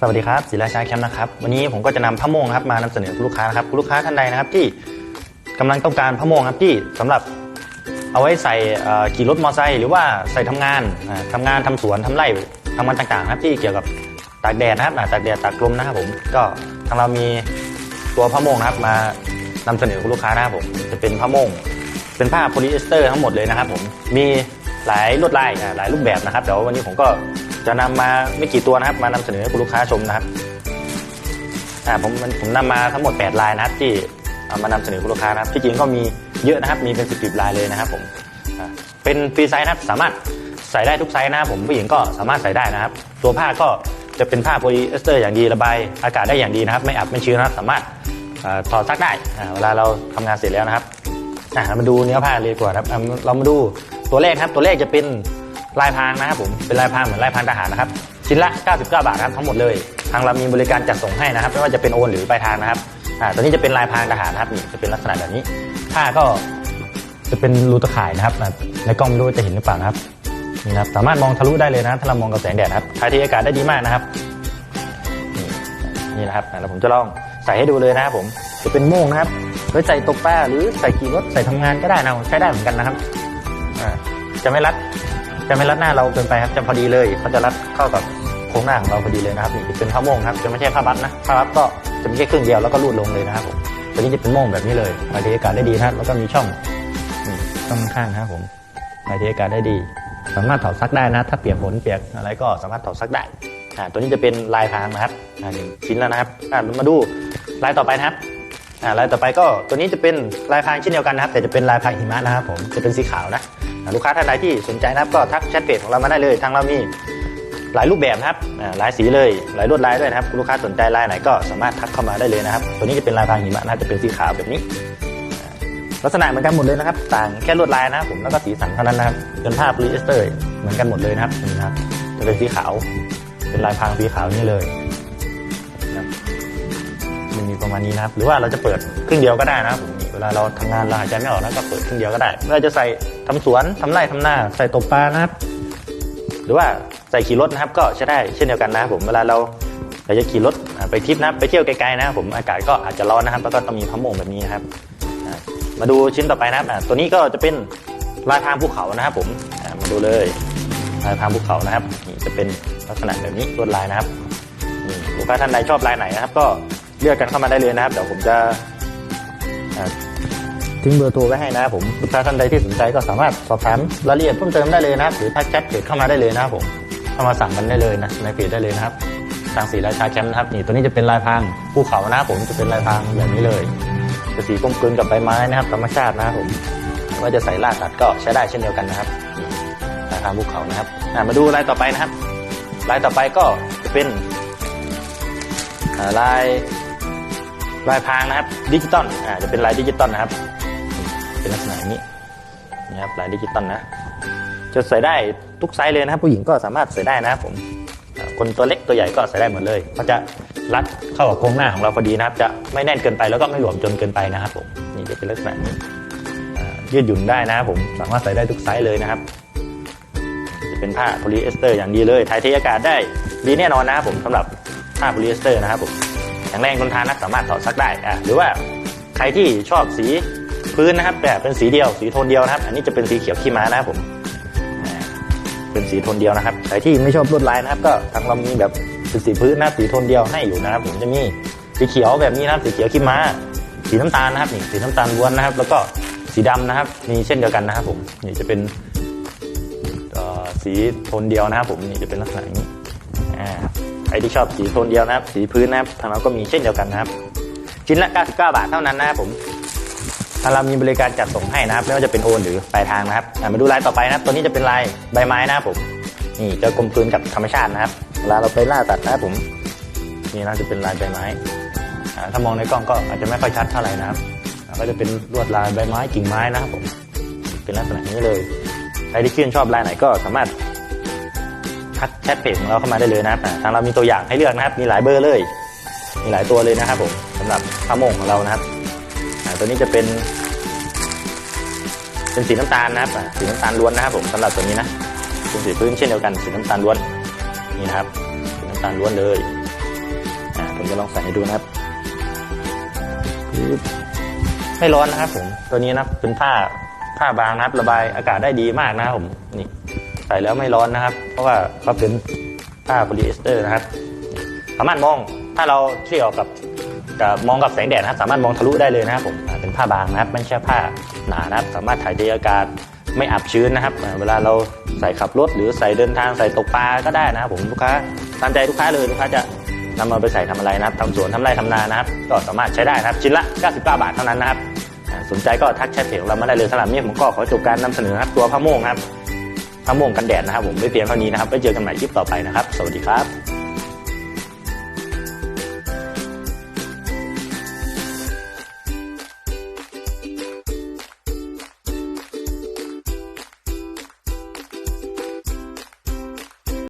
สวัสดีครับศิลาชาแคมป์นะครับ วันนี้ผมก็จะนำผ้าโมงครับมานำเสนอคุณลูกค้านะครับคุณลูกค้าท่านใดนะครับที่กำลังต้องการผ้าโมงครับที่สำหรับเอาไว้ใส่ขี่รถมอเตอร์ไซค์หรือว่าใส่ทำงานอ่าทำงานทำสวนทำไร่ทำงานต่างๆครับที่เกี่ยวกับตากแดดนะครับตากแดดตากลมนะครับผมก็ทางเรามีตัวผ้าโมงนะครับมานำเสนอคุณลูกค้านะครับผมจะเป็นผ้าโมงเป็นผ้าโพลีเอสเตอร์ทั้งหมดเลยนะครับผมมีหลายลวดลายอ่าหลายรูปแบบนะครับเดี๋ยววันนี้ผมก็ จะนำมาไม่กี่ตัวนะครับ มานำเสนอให้คุณลูกค้าชมนะครับอ่าผมผมนำมาทั้งหมด 8 ลายนะครับ ที่เอามานำเสนอคุณลูกค้านะครับที่จริงก็มีเยอะนะครับ มีเป็นสิบๆลายเลยนะครับผมเป็นฟรีไซส์นะครับสามารถใส่ได้ทุกไซส์นะครับผมผู้หญิงก็สามารถใส่ได้นะครับ ตัวผ้าก็จะเป็นผ้าโพลีเอสเตอร์อย่างดีระบายอากาศได้อย่างดีนะครับ ไม่อับไม่ชื้นนะครับสามารถอถอดซักได้เวลาเราทำงานเสร็จแล้วนะครับเรามาดูเนื้อผ้าเลยกว่าครับ เรามาดูตัวเลขครับตัวเลขจะเป็น ลายพรางนะครับผมเป็นลายพรางเหมือนลายพรางทหารนะครับชิ้นละ 99 บาทครับทั้งหมดเลย ทางเรามีบริการจัดส่งให้นะครับไม่ว่าจะเป็นโอนหรือปลายทางนะครับอ่าตัวนี้จะเป็นลายพรางทหารนะครับนี่จะเป็นลักษณะแบบนี้ผ้าก็จะเป็นรูตะข่ายนะครับในกล้องไม่รู้ว่าจะเห็นหรือเปล่านะครับนี่นะครับสามารถมองทะลุได้เลยนะถ้าเรามองกับแสงแดดครับถ่ายเทอากาศได้ดีมากนะครับนี่นะครับแล้วผมจะลองใส่ให้ดูเลยนะครับผมจะเป็นโม่งนะครับไว้ใส่ตกปลาหรือใส่ขี่รถใส่ทำงานก็ได้นะใช้ได้เหมือนกันนะครับอ่าจะไม่รัด จะไม่รัดหน้าเราเกินไปครับจะพอดีเลยเขาจะรัดเข้ากับโครงหน้าของเราพอดีเลยนะครับนี่จะเป็นผ้าโม่งครับจะไม่ใช่ผ้าบัดนะผ้าบัดก็จะมีแค่ครึ่งเดียวแล้วก็รูดลงเลยนะครับผมตัวนี้จะเป็นโม่งแบบนี้เลยถ่ายเทอากาศได้ดีนะครับแล้วก็มีช่องนี่ช่องข้างนะครับผมถ่ายเทอากาศได้ดี สามารถถอดซักได้นะ ถ้าเปียกฝนเปียกอะไรก็สามารถถอดซักได้ตัวนี้จะเป็นลายพรางนะครับอ่าหนึ่งชิ้นแล้วนะครับมาดูลายต่อไปนะครับ อ่าลายต่อไปก็ตัวนี้จะเป็นลายพรางเช่นเดียวกันนะครับ แต่จะเป็นลายพรางหิมะนะครับผมจะเป็นสีขาวนะลูกค้าท่านใดที่สนใจนะครับก็ทักแชทเพจของเรามาได้เลยทางเรามีหลายรูปแบบนะครับหลายสีเลยหลายลวดลายด้วยนะครับ ลูกค้าสนใจลายไหนก็สามารถทักเข้ามาได้เลยนะครับ ตัวนี้จะเป็นลายพรางหิมะนะจะเป็นสีขาวแบบนี้ ลักษณะเหมือนกันหมดเลยนะครับ ต่างแค่ลวดลายนะครับผมแล้วก็สีสันเท่านั้นนะครับเป็นผ้าพลีเอสเตอร์เหมือนกันหมดเลยนะครับนี่นะครับจะเป็นสีขาว เป็นลายพรางสีขาวนี่เลย มันมีประมาณนี้นะครับ หรือว่าเราจะเปิดครึ่งเดียวก็ได้นะครับเวลาเราทำงานเราหายใจไม่ออกแล้วก็เปิดครึ่งเดียวก็ได้เราจะใส่ทำสวนทำไร่ทำนาใส่ตกปลานะครับ หรือว่าใส่ขี่รถนะครับ ก็ใช้ได้เช่นเดียวกันนะครับ ผมเวลาเราอยากจะขี่รถไปทริปนะไปเที่ยวไกลๆนะผมอากาศก็อาจจะร้อนนะครับ แล้วก็ต้องมีผ้าโมงแบบนี้นะครับ มาดูชิ้นต่อไปนะครับตัวนี้ก็จะเป็นลายพางภูเขานะครับผมมาดูเลยลายพางภูเขานะครับนี่จะเป็นลักษณะแบบนี้ลวดลายนะครับนี่ลูกค้าท่านใดชอบลายไหนนะครับ ก็ เลือกกันเข้ามาได้เลยนะครับ เดี๋ยวผมจะทิ้งเบอร์โทรไว้ให้นะครับผมลูกค้าท่านใดที่สนใจก็สามารถสอบถามรายละเอียดเพิ่มเติมได้เลยนะครับหรือทักแชทเพจเข้ามาได้เลยนะครับผมเข้ามาสั่งกันได้เลยนะในเพจได้เลยนะครับทางสีราชาแคมป์นะครับนี่ตัวนี้จะเป็นลายพรางภูเขานะครับผมจะเป็นลายพรางแบบนี้เลยจะสีกลมกลืนกับใบไม้นะครับธรรมชาตินะครับผมว่าจะใส่ลาสัตว์ก็ใช้ได้เช่นเดียวกันนะครับลายทางภูเขานะครับมาดูลายต่อไปนะครับลายต่อไปก็จะเป็นลาย ลายพรางนะครับดิจิตอลอ่าจะเป็นลายดิจิตอลนะครับ เป็นลักษณะนี้นี่ครับลายดิจิตอลนะ จะใส่ได้ทุกไซส์เลยนะครับ ผู้หญิงก็สามารถใส่ได้นะครับผมคนตัวเล็กตัวใหญ่ก็ใส่ได้หมดเลยก็จะรัดเข้ากับโครงหน้าของเราพอดีนะครับ จะไม่แน่นเกินไปแล้วก็ไม่หลวมจนเกินไปนะครับผมนี่จะเป็นลักษณะนี้ยืดหยุ่นได้นะครับผมสามารถใส่ได้ทุกไซส์เลยนะครับ จะเป็นผ้าโพลีเอสเตอร์อย่างดีเลยถ่ายเทอากาศได้ดีแน่นอนนะครับผมสำหรับผ้าโพลีเอสเตอร์นะครับผม ข็งแรงทนทานนะสามารถถอดซักได้อะหรือว่าใครที่ชอบสีพื้นนะครับแบบเป็นสีเดียว สีโทนเดียวนะครับ อันนี้จะเป็นสีเขียวขี้ม้านะครับผมเป็นสีโทนเดียวนะครับใครที่ไม่ชอบลวดลายนะครับ ก็ทางเรามีแบบเป็นสีพื้นนะสีโทนเดียวให้อยู่นะครับ ผมจะมีสีเขียวแบบนี้นะครับสีเขียวขี้ม้า สีน้ำตาลนะครับนี่สีน้ำตาลล้วนนะครับ แล้วก็สีดำนะครับมีเช่นเดียวกันนะครับผมนี่จะเป็นสีโทนเดียวนะครับผมนี่จะเป็นลักษณะนี้อ่า รที่ชอบสีโทนเดียวนะครับ สีพื้นนะครับทางเราก็มีเช่นเดียวกันนะครับชิ้นละ 99 บาทเท่านั้นนะครับผมทางเรามีบริการจัดส่งให้นะครับไม่ว่าจะเป็นโอนหรือปลายทางนะครับมาดูลายต่อไปนะครับ ตัวนี้จะเป็นลายใบไม้นะครับผมนี่จะกลมกลืนกับธรรมชาตินะครับเวลาเราไปล่าสัตว์นะครับผมนี่นะจะเป็นลายใบไม้ถ้ามองในกล้องก็อาจจะไม่ค่อยชัดเท่าไหร่นะครับก็จะเป็นลวดลายใบไม้กิ่งไม้นะครับผมเป็นลักษณะนี้เลย ใครที่ชื่นชอบลายไหนก็สามารถ ทักแชทเพจของเราเข้ามาได้เลยนะครับทางเรามีตัวอย่างให้เลือกนะครับ มีหลายเบอร์เลย มีหลายตัวเลยนะครับผมสำหรับผ้าโมงของเรานะครับตัวนี้จะเป็น เป็นสีน้ำตาลนะครับสีน้ำตาลล้วนนะครับผมสำหรับตัวนี้นะเป็นสีพื้นเช่นเดียวกันสีน้ำตาลล้วนนี่นะครับสีน้ำตาลล้วนเลยผมจะลองใส่ให้ดูนะครับไม่ร้อนนะครับผมตัวนี้นะเป็นผ้าผ้าบางนะครับ ระบายอากาศได้ดีมากนะครับผมนี่ ส่แล้วไม่ร้อนนะครับ เพราะว่าเขาเป็นผ้าโพลีเอสเตอร์นะครับ สามารถมองถ้าเราเที่ยวกับกับมองกับแสงแดดนะครับ สามารถมองทะลุได้เลยนะครับผมเป็นผ้าบางนะครับ ไม่ใช่ผ้าหนานะครับ สามารถถ่ายเทอากาศไม่อับชื้นนะครับ เวลาเราใส่ขับรถหรือใส่เดินทางใส่ตกปลาก็ได้นะครับผมลูกค้าตามใจลูกค้าเลยลูกค้าจะนำมาไปใส่ทำอะไรนะครับทำสวนทำไร่ทำนานะครับ ก็สามารถใช้ได้นะครับ ชิ้นละ 99 บาทเท่านั้นนะครับ สนใจก็ทักแชทเพจของเรามาได้เลยสำหรับนี้ผมก็ขอจบการนำเสนอครับตัวผ้าโม่งครับ ผ้าโมงกันแดดนะครับผมไม่เพียงเท่านี้นะครับไว้เจอกันใหม่คลิปต่อไปนะครับ สวัสดีครับ